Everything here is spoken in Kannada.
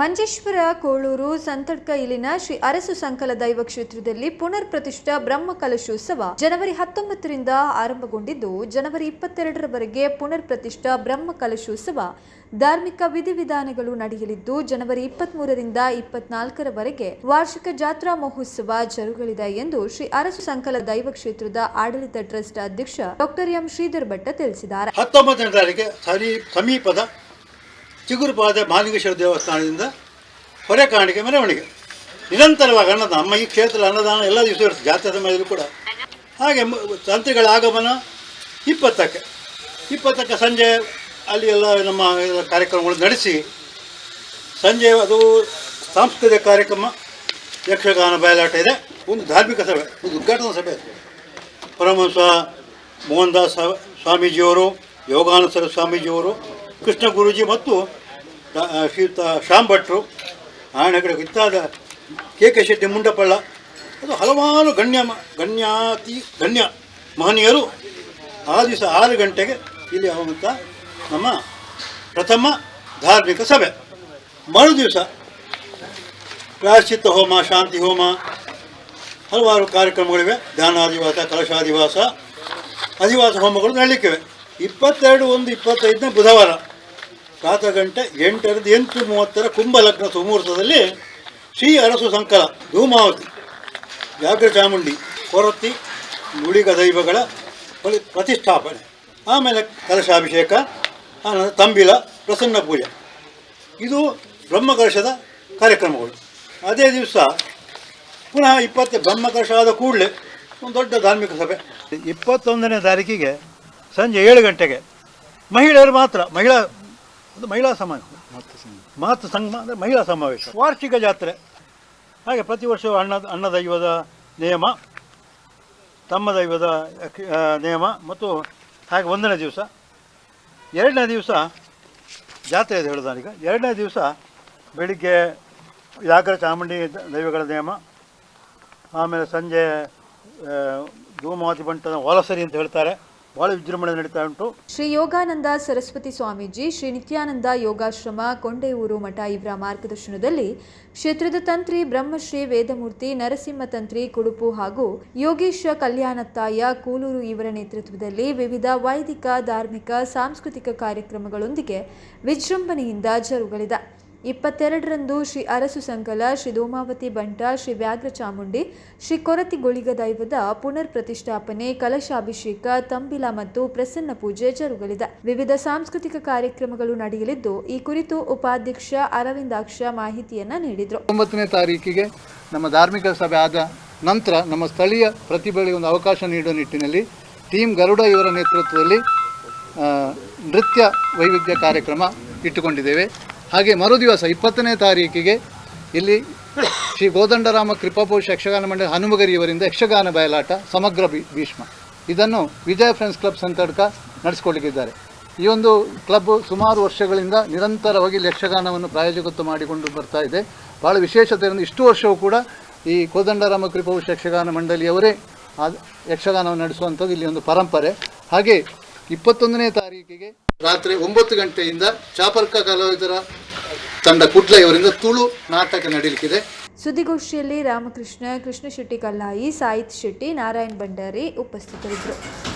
ಮಂಜೇಶ್ವರ, ಕೋಳೂರು, ಸಂತಡ್ಕ ಇಲ್ಲಿನ ಶ್ರೀ ಅರಸು ಸಂಕಲ ದೈವ ಕ್ಷೇತ್ರದಲ್ಲಿ ಪುನರ್ ಪ್ರತಿಷ್ಠಾ ಬ್ರಹ್ಮ ಕಲಶೋತ್ಸವ ಜನವರಿ ಹತ್ತೊಂಬತ್ತರಿಂದ ಆರಂಭಗೊಂಡಿದ್ದು, ಜನವರಿ ಇಪ್ಪತ್ತೆರಡರವರೆಗೆ ಪುನರ್ ಪ್ರತಿಷ್ಠಾ ಬ್ರಹ್ಮ ಕಲಶೋತ್ಸವ ಧಾರ್ಮಿಕ ವಿಧಿವಿಧಾನಗಳು ನಡೆಯಲಿದ್ದು, ಜನವರಿ ಇಪ್ಪತ್ಮೂರರಿಂದ ಇಪ್ಪತ್ನಾಲ್ಕರವರೆಗೆ ವಾರ್ಷಿಕ ಜಾತ್ರಾ ಮಹೋತ್ಸವ ಜರುಗಲಿದೆ ಎಂದು ಶ್ರೀ ಅರಸು ಸಂಕಲ ದೈವ ಕ್ಷೇತ್ರದ ಆಡಳಿತ ಟ್ರಸ್ಟ್ ಅಧ್ಯಕ್ಷ ಡಾಕ್ಟರ್ ಎಂ ಶ್ರೀಧರ್ ಭಟ್ಟ ತಿಳಿಸಿದ್ದಾರೆ. ಸಮೀಪದ ಚಿಗುರುಪಾದ ಮಾಲಿಂಗೇಶ್ವರ ದೇವಸ್ಥಾನದಿಂದ ಹೊರೆ ಕಾಣಿಕೆ ಮೆರವಣಿಗೆ ನಿರಂತರವಾಗಿ ಅನ್ನದಾನ, ನಮ್ಮ ಈ ಕ್ಷೇತ್ರದಲ್ಲಿ ಅನ್ನದಾನ ಎಲ್ಲ ದಿವಸ ಇರುತ್ತೆ, ಜಾತ್ರೆ ಸಮಯದಲ್ಲೂ ಕೂಡ. ಹಾಗೆ ತಂತ್ರಿಗಳ ಆಗಮನ ಇಪ್ಪತ್ತಕ್ಕೆ. ಇಪ್ಪತ್ತಕ್ಕೆ ಸಂಜೆ ಅಲ್ಲಿ ಎಲ್ಲ ನಮ್ಮ ಎಲ್ಲ ಕಾರ್ಯಕ್ರಮಗಳು ನಡೆಸಿ, ಸಂಜೆ ಅದು ಸಾಂಸ್ಕೃತಿಕ ಕಾರ್ಯಕ್ರಮ, ಯಕ್ಷಗಾನ, ಬಯಲಾಟ ಇದೆ. ಒಂದು ಧಾರ್ಮಿಕ ಸಭೆ, ಒಂದು ಉದ್ಘಾಟನಾ ಸಭೆ. ಪರಮಹಂಸ ಮೋಹನ್ ದಾಸ್ ಸ್ವಾಮೀಜಿಯವರು ಯೋಗಾನಂದರ ಸ್ವಾಮೀಜಿಯವರು ಕೃಷ್ಣ ಗುರೂಜಿ ಮತ್ತು ಶ್ರೀಯುತ ಶ್ಯಾಮ್ ಭಟ್ರು ಆಣೆಗಡೆ ಇತ್ತಾದ ಕೆ ಕೆ ಶೆಟ್ಟಿ ಮುಂಡಪಳ್ಳ, ಅದು ಹಲವಾರು ಗಣ್ಯ ಗಣ್ಯಾತಿ, ಗಣ್ಯ ಮಹನೀಯರು ಆ ದಿವಸ ಆರು ಗಂಟೆಗೆ ಇಲ್ಲಿ ಆಗುವಂಥ ನಮ್ಮ ಪ್ರಥಮ ಧಾರ್ಮಿಕ ಸಭೆ. ಮರು ದಿವಸ ಪ್ರಾಯಶ್ಚಿತ್ತ ಹೋಮ, ಶಾಂತಿ ಹೋಮ, ಹಲವಾರು ಕಾರ್ಯಕ್ರಮಗಳಿವೆ. ಧ್ಯಾನಾದಿವಾಸ ಕಲಶಾದಿವಾಸ ಅಧಿವಾಸ ಹೋಮಗಳು ನಡೀಲಿಕ್ಕಿವೆ. ಇಪ್ಪತ್ತೆರಡು ಒಂದು ಇಪ್ಪತ್ತೈದನೇ ಬುಧವಾರ. ಪ್ರಾತಃ ಗಂಟೆ ಎಂಟರಿಂದ ಎಂಟು ಮೂವತ್ತರ ಕುಂಭಲಗ್ನ ಸುಮುಹೂರ್ತದಲ್ಲಿ ಶ್ರೀ ಅರಸು ಸಂಕಲ ಧೂಮಾವತಿ, ವ್ಯಾಘ್ರ ಚಾಮುಂಡಿ, ಕೊರತಿ ನುಳಿಗ ದೈವಗಳ ಪ್ರತಿಷ್ಠಾಪನೆ, ಆಮೇಲೆ ಕಲಶಾಭಿಷೇಕ ಆನಂತರ ತಂಬಿಲ, ಪ್ರಸನ್ನ ಪೂಜೆ. ಇದು ಬ್ರಹ್ಮಕಲಶದ ಕಾರ್ಯಕ್ರಮಗಳು. ಅದೇ ದಿವಸ ಪುನಃ ಇಪ್ಪತ್ತು ಬ್ರಹ್ಮಕಲಶ ಆದ ಕೂಡಲೇ ಒಂದು ದೊಡ್ಡ ಧಾರ್ಮಿಕ ಸಭೆ. ಇಪ್ಪತ್ತೊಂದನೇ ತಾರೀಕಿಗೆ ಸಂಜೆ ಏಳು ಗಂಟೆಗೆ ಮಹಿಳೆಯರು ಮಾತ್ರ, ಮಹಿಳಾ ಒಂದು ಮಹಿಳಾ ಸಮಾವೇಶ ಮಾತೃ ಸಂಘ, ಅಂದರೆ ಮಹಿಳಾ ಸಮಾವೇಶ. ವಾರ್ಷಿಕ ಜಾತ್ರೆ. ಹಾಗೆ ಪ್ರತಿ ವರ್ಷ ಅಣ್ಣ ಅಣ್ಣ ದೈವದ ನಿಯಮ, ತಮ್ಮ ದೈವದ ನಿಯಮ ಮತ್ತು ಹಾಗೆ ಒಂದನೇ ದಿವಸ. ಎರಡನೇ ದಿವಸ ಜಾತ್ರೆ ಇದೆ ಹೇಳೋದು ಈಗ. ಎರಡನೇ ದಿವಸ ಬೆಳಿಗ್ಗೆ ಯಾಗರ ಚಾಮುಂಡಿ ದೈವಗಳ ನಿಯಮ, ಆಮೇಲೆ ಸಂಜೆ ಧೂಮಾತಿ ಬಂಟನ ವಲಸರಿ ಅಂತ ಹೇಳ್ತಾರೆ. ಭಾಳ ವಿಜೃಂಭಣೆ ನಡೀತಾ ಉಂಟು. ಶ್ರೀ ಯೋಗಾನಂದ ಸರಸ್ವತಿ ಸ್ವಾಮೀಜಿ, ಶ್ರೀ ನಿತ್ಯಾನಂದ ಯೋಗಾಶ್ರಮ ಕೊಂಡೆಯೂರು ಮಠ ಇವರ ಮಾರ್ಗದರ್ಶನದಲ್ಲಿ ಕ್ಷೇತ್ರದ ತಂತ್ರಿ ಬ್ರಹ್ಮಶ್ರೀ ವೇದಮೂರ್ತಿ, ನರಸಿಂಹ ತಂತ್ರಿ ಕುಡುಪು ಹಾಗೂ ಯೋಗೇಶ ಕಲ್ಯಾಣತ್ತಾಯ ಕೂಲೂರು ಇವರ ನೇತೃತ್ವದಲ್ಲಿ ವಿವಿಧ ವೈದಿಕ, ಧಾರ್ಮಿಕ, ಸಾಂಸ್ಕೃತಿಕ ಕಾರ್ಯಕ್ರಮಗಳೊಂದಿಗೆ ವಿಜೃಂಭಣೆಯಿಂದ ಜರುಗಲಿದೆ. ಇಪ್ಪತ್ತೆರಡರಂದು ಶ್ರೀ ಅರಸು ಸಂಕಲ, ಶ್ರೀ ಧೂಮಾವತಿ ಬಂಟ, ಶ್ರೀ ವ್ಯಾಘ್ರ ಚಾಮುಂಡಿ, ಶ್ರೀ ಕೊರತಿ ಗುಳಿಗ ದೈವದ ಪುನರ್ ಪ್ರತಿಷ್ಠಾಪನೆ ಕಲಶಾಭಿಷೇಕ, ತಂಬಿಲ ಮತ್ತು ಪ್ರಸನ್ನ ಪೂಜೆ ಜರುಗಲಿದೆ. ವಿವಿಧ ಸಾಂಸ್ಕೃತಿಕ ಕಾರ್ಯಕ್ರಮಗಳು ನಡೆಯಲಿದ್ದು, ಈ ಕುರಿತು ಉಪಾಧ್ಯಕ್ಷ ಅರವಿಂದಾಕ್ಷ ಮಾಹಿತಿಯನ್ನ ನೀಡಿದರು. ಒಂಬತ್ತನೇ ತಾರೀಕಿಗೆ ನಮ್ಮ ಧಾರ್ಮಿಕ ಸಭೆ ಆದ ನಂತರ ನಮ್ಮ ಸ್ಥಳೀಯ ಪ್ರತಿಭೆಗಳಿಗೆ ಒಂದು ಅವಕಾಶ ನೀಡುವ ನಿಟ್ಟಿನಲ್ಲಿ ಟೀಮ್ ಗರುಡ ಇವರ ನೇತೃತ್ವದಲ್ಲಿ ನೃತ್ಯ ವೈವಿಧ್ಯ ಕಾರ್ಯಕ್ರಮ ಇಟ್ಟುಕೊಂಡಿದ್ದೇವೆ. ಹಾಗೆ ಮರುದಿವಸ ಇಪ್ಪತ್ತನೇ ತಾರೀಕಿಗೆ ಇಲ್ಲಿ ಶ್ರೀ ಗೋದಂಡರಾಮ ಕೃಪಾಪೋಷ ಯಕ್ಷಗಾನ ಮಂಡಳಿ ಹನುಮಗರಿಯವರಿಂದ ಯಕ್ಷಗಾನ ಬಯಲಾಟ, ಸಮಗ್ರ ಭೀಷ್ಮ. ಇದನ್ನು ವಿಜಯ ಫ್ರೆಂಡ್ಸ್ ಕ್ಲಬ್ ಸಂತಡ್ಕ ನಡೆಸಿಕೊಳ್ಳಿದ್ದಾರೆ ಈ ಒಂದು ಕ್ಲಬ್ ಸುಮಾರು ವರ್ಷಗಳಿಂದ ನಿರಂತರವಾಗಿ ಯಕ್ಷಗಾನವನ್ನು ಪ್ರಾಯೋಜಕತ್ವ ಮಾಡಿಕೊಂಡು ಬರ್ತಾ ಇದೆ. ಭಾಳ ವಿಶೇಷತೆ ಇಷ್ಟು ವರ್ಷವೂ ಕೂಡ ಈ ಕೋದಂಡರಾಮ ಕೃಪೌಷ ಯಕ್ಷಗಾನ ಮಂಡಳಿಯವರೇ ಯಕ್ಷಗಾನವನ್ನು ನಡೆಸುವಂಥದ್ದು ಇಲ್ಲಿ ಒಂದು ಪರಂಪರೆ. ಹಾಗೆ ಇಪ್ಪತ್ತೊಂದನೇ ತಾರೀಕಿಗೆ ರಾತ್ರಿ ಒಂಬತ್ತು ಗಂಟೆಯಿಂದ ಚಾಪರ್ಕ ಕಲಾವಿದರ ತಂಡ ಕುಡ್ಲ ಇವರಿಂದ ತುಳು ನಾಟಕ ನಡೀಲಿಕ್ಕಿದೆ. ಸುದ್ದಿಗೋಷ್ಠಿಯಲ್ಲಿ ರಾಮಕೃಷ್ಣ, ಕೃಷ್ಣ ಶೆಟ್ಟಿ ಕಲ್ಲಾಯಿ, ಸಾಯಿತ್ ಶೆಟ್ಟಿ, ನಾರಾಯಣ್ ಭಂಡಾರಿ ಉಪಸ್ಥಿತರಿದ್ದರು.